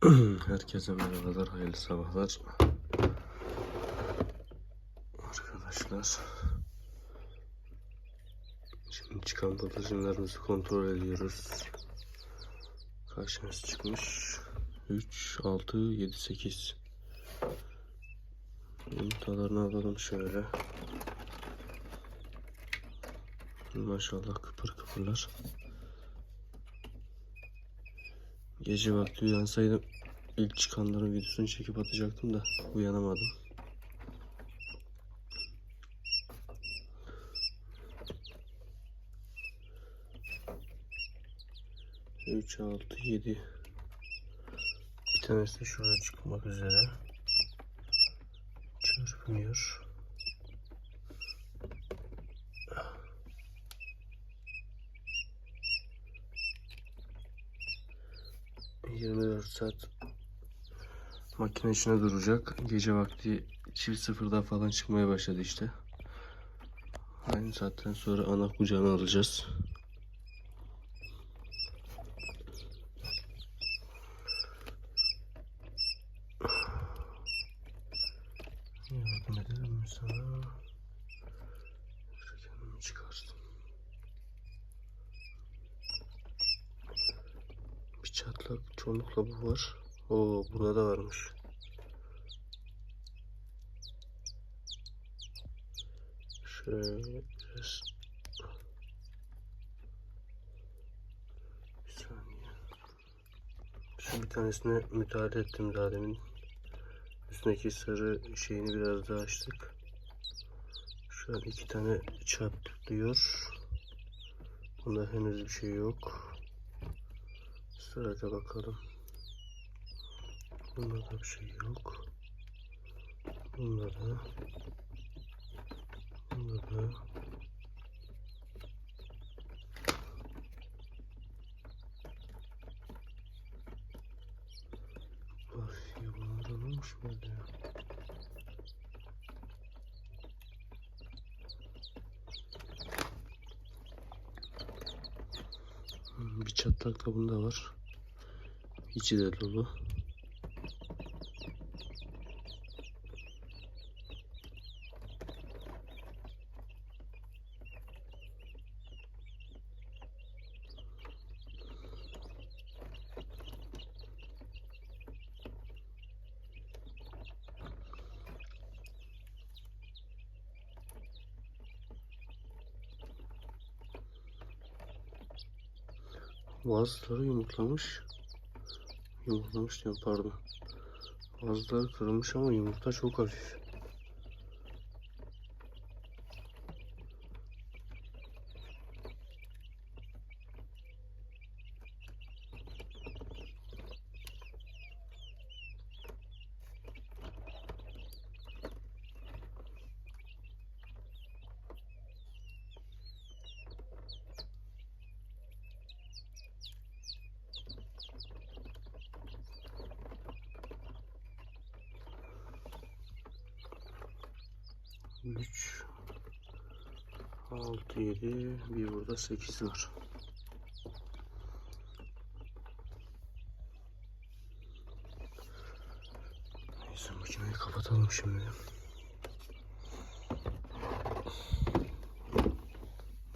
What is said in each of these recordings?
Herkese merhabalar, hayırlı sabahlar. Arkadaşlar. Şimdi çıkan patlıcanlarımızı kontrol ediyoruz. Kaç tanesi çıkmış? 3, 6, 7, 8. Yumurtalarını alalım şöyle. Maşallah kıpır kıpırlar. Gece vakti uyansaydım ilk çıkanların videosunu çekip atacaktım da uyanamadım. Üç, altı, yedi. Bir tanesi de şurada çıkmak üzere. Çırpınıyor. 24 saat makine içine duracak. Gece vakti çift sıfırdan falan çıkmaya başladı işte. Aynı saatten sonra ana kucağına alacağız. Yardım edelim sana. Kendimi çıkarsın. Çatlak çoğunlukla bu var. Oo burada da varmış. Şöyle biraz bir saniye. Şu bir tanesine müdahale ettim daha demin. Üstündeki sarı şeyini biraz daha açtık. Şu an iki tane çatlıyor. Bunda henüz bir şey yok. Sırada bakalım. Bunda da bir şey yok. Bunda da. Bunda da. Ya bunlar olmuş. Hmm, Bir çatlak da bunda var. İçi de dolu. Bazıları yumurtlamış. Yumurtlamış diyorum pardon. Bazıları kırılmış ama yumurta çok hafif. Üç, altı, yedi, bir burada sekiz var. Neyse makineyi kapatalım şimdi.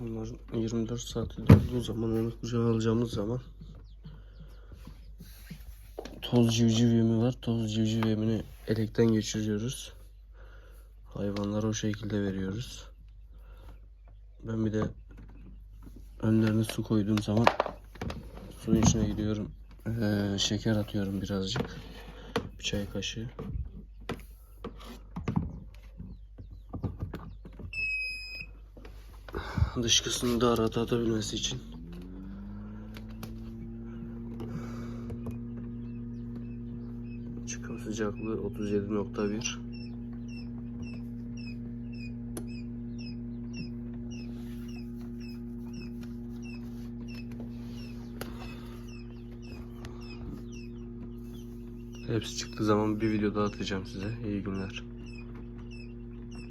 Bunlar 24 saat dolduğu zaman onu kucağına alacağımız zaman toz civciv yemi var. Toz civciv yemini elekten geçiriyoruz. Hayvanlara o şekilde veriyoruz. Ben bir de önlerine su koyduğum zaman suyun içine gidiyorum. Ee, şeker atıyorum birazcık. Bir çay kaşığı. Dışkısını da arada atabilmesi için. Çıkım sıcaklığı 37.1 Hepsi çıktığı zaman bir video daha atacağım size. İyi günler.